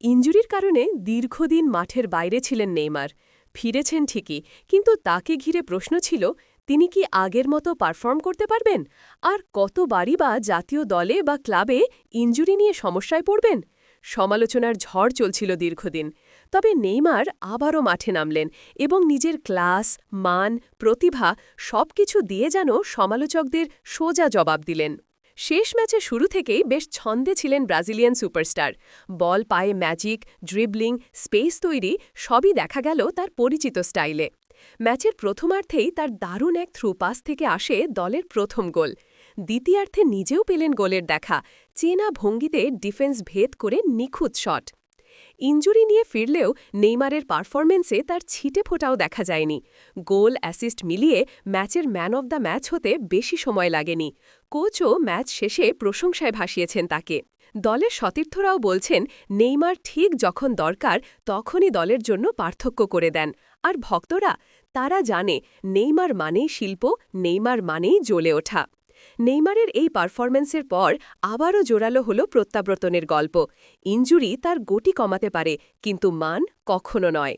ইঞ্জুরির কারণে দীর্ঘদিন মাঠের বাইরে ছিলেন নেইমার। ফিরেছেন ঠিকই, কিন্তু তাকে ঘিরে প্রশ্ন ছিল, তিনি কি আগের মতো পারফর্ম করতে পারবেন? আর কতবারই বা জাতীয় দলে বা ক্লাবে ইঞ্জুরি নিয়ে সমস্যায় পড়বেন? সমালোচনার ঝড় চলছিল দীর্ঘদিন। তবে নেইমার আবারও মাঠে নামলেন এবং নিজের ক্লাস, মান, প্রতিভা সবকিছু দিয়ে যেন সমালোচকদের সোজা জবাব দিলেন। শেষ ম্যাচে শুরু থেকেই বেশ ছন্দে ছিলেন ব্রাজিলিয়ান সুপারস্টার। বল, পায়ে ম্যাজিক, ড্রিবলিং, স্পেস তৈরি সবই দেখা গেল তার পরিচিত স্টাইলে। ম্যাচের প্রথমার্ধেই তার দারুণ এক থ্রু পাস থেকে আসে দলের প্রথম গোল। দ্বিতীয়ার্ধে নিজেও পেলেন গোলের দেখা। চেনা ভঙ্গিতে ডিফেন্স ভেদ করে নিখুঁত শট ইঞ্জুরি নিয়ে ফিরলেও নেইমারের পারফরমেন্সে তার ছিটে ফোটাও দেখা যায়নি। গোল, অ্যাসিস্ট মিলিয়ে ম্যাচের ম্যান অব দ্য ম্যাচ হতে বেশি সময় লাগেনি। কোচও ম্যাচ শেষে প্রশংসায় ভাসিয়েছেন তাকে। দলের সতীর্থরাও বলছেন, নেইমার ঠিক যখন দরকার তখনই দলের জন্য পার্থক্য করে দেন। আর ভক্তরা, তারা জানে, নেইমার মানেই শিল্প, নেইমার মানেই জ্বলে ওঠা। নেইমারের এই পারফরম্যান্সের পর আবারও জোরালো হল প্রত্যাবর্তনের গল্প। ইঞ্জুরি তার গতি কমাতে পারে, কিন্তু মান কখনো নয়।